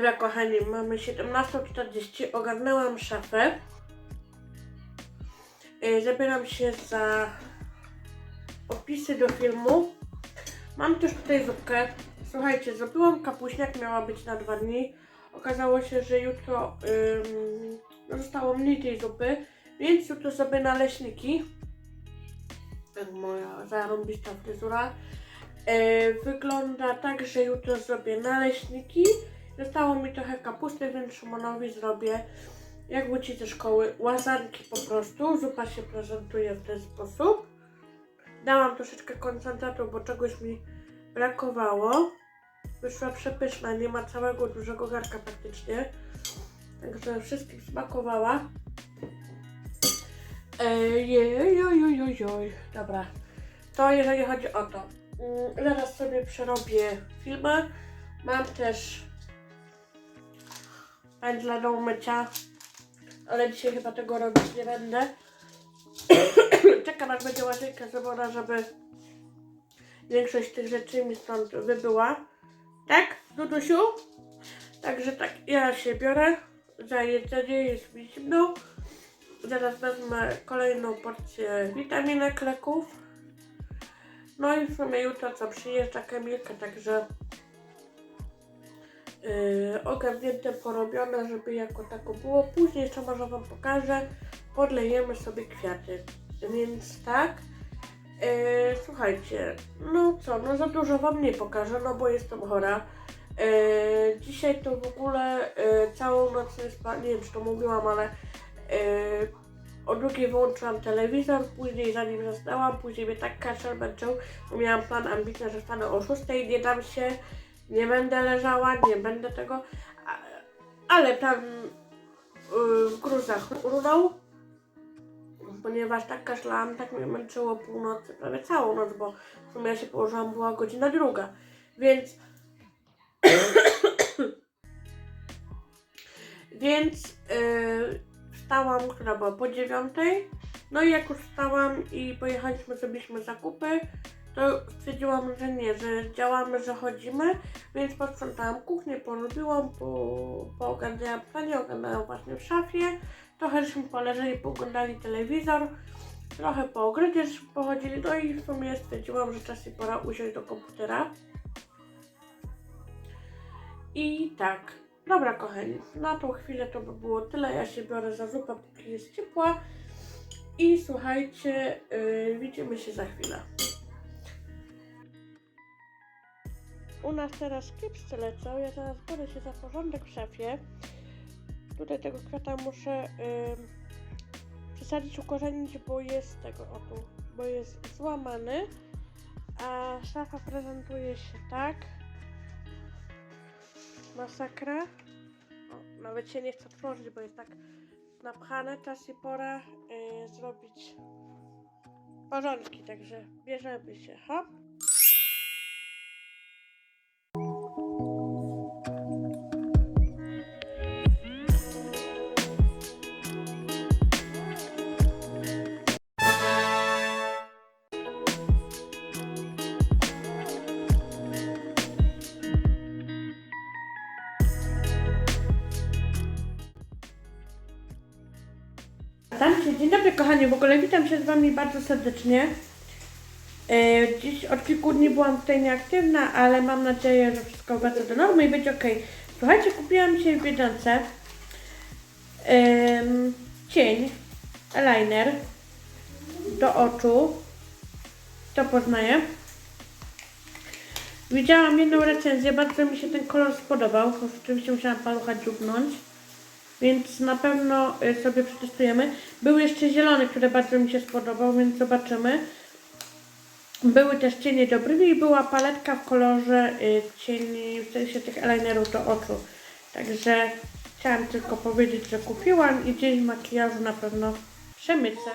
Dobra kochani, mamy 17.40, ogarnęłam szafę. Yy, Zabieram się za opisy do filmu. Mam też tutaj zupkę. Słuchajcie, zrobiłam kapuśniak, miała być na dwa dni. Okazało się, że jutro ym, zostało mniej tej zupy, więc jutro sobie naleśniki. Jak moja zarąbista fryzura. E, wygląda tak, że jutro zrobię naleśniki. Zostało mi trochę kapusty, więc Szymonowi zrobię, jak wróci ze szkoły, łazanki po prostu. Zupa się prezentuje w ten sposób. Dałam troszeczkę koncentratu, bo czegoś mi brakowało. Wyszła przepyszna, nie ma całego dużego garka praktycznie. Także wszystkim smakowała. Ejejojojojoj. Dobra. To jeżeli chodzi o to. Mm, Zaraz sobie przerobię filmy. Mam też pędzle do umycia, ale dzisiaj chyba tego robić nie będę. Czekam aż będzie łazienka zrobiona, żeby większość tych rzeczy mi stąd wybyła. Tak, Dudusiu? Także tak, ja się biorę za jedzenie, jest mi zimno. Zaraz wezmę kolejną porcję witaminek, leków. No i w sumie jutro co przyjeżdża Kamilka, także yy, ogarnięte, porobione, żeby jako tako było. Później jeszcze może Wam pokażę, podlejemy sobie kwiaty. Więc tak, yy, słuchajcie, no co, no za dużo Wam nie pokażę, no bo jestem chora. Yy, dzisiaj to w ogóle yy, całą noc nie spałam, nie wiem czy to mówiłam, ale yy, o drugiej wyłączyłam telewizor, później zanim zasnęłam, później mnie tak kaszel męczył, miałam plan ambitny, że stanę o 6, nie dam się, nie będę leżała, nie będę tego, ale tam w gruzach runął, ponieważ tak kaszlałam, tak mnie męczyło północy, prawie całą noc, bo w sumie ja się położyłam, była godzina druga, więc więc yy, wstałam, która była po dziewiątej. No i jak już wstałam i pojechaliśmy, zrobiliśmy zakupy, to stwierdziłam, że nie, że działamy, że chodzimy, więc posprzątałam kuchnię, porobiłam, po, poogarniałam pranie, ogarnęłam właśnie w szafie, trochę żeśmy poleżeli, pooglądali telewizor, trochę po ogrodzie pochodzili, no i w sumie stwierdziłam, że czas i pora usiąść do komputera. I tak, dobra kochani, na tą chwilę to by było tyle. Ja się biorę za zupę, póki jest ciepła. I słuchajcie, yy, widzimy się za chwilę. U nas teraz kiepscy lecą. Ja teraz biorę się za porządek w szafie. Tutaj tego kwiata muszę yy, przesadzić, ukorzenić, bo jest tego, o tu, bo jest złamany. A szafa prezentuje się tak masakra. O, nawet się nie chcę otworzyć, bo jest tak napchane. Czas i pora y, zrobić porządki, także bierzemy się, hop. Dzień dobry kochani, w ogóle witam się z Wami bardzo serdecznie. E, Dziś od kilku dni byłam tutaj nieaktywna, ale mam nadzieję, że wszystko wraca do normy i będzie ok. Słuchajcie, kupiłam dzisiaj w Biedronce cień, eyeliner do oczu. To poznaję. Widziałam jedną recenzję, bardzo mi się ten kolor spodobał. Oczywiście musiałam palucha dziubnąć. Więc na pewno y, sobie przetestujemy. Był jeszcze zielony, który bardzo mi się spodobał, więc zobaczymy. Były też cienie do brwi i była paletka w kolorze y, cieni, w sensie tych eyelinerów do oczu. Także chciałam tylko powiedzieć, że kupiłam i dzień makijażu na pewno przemycę.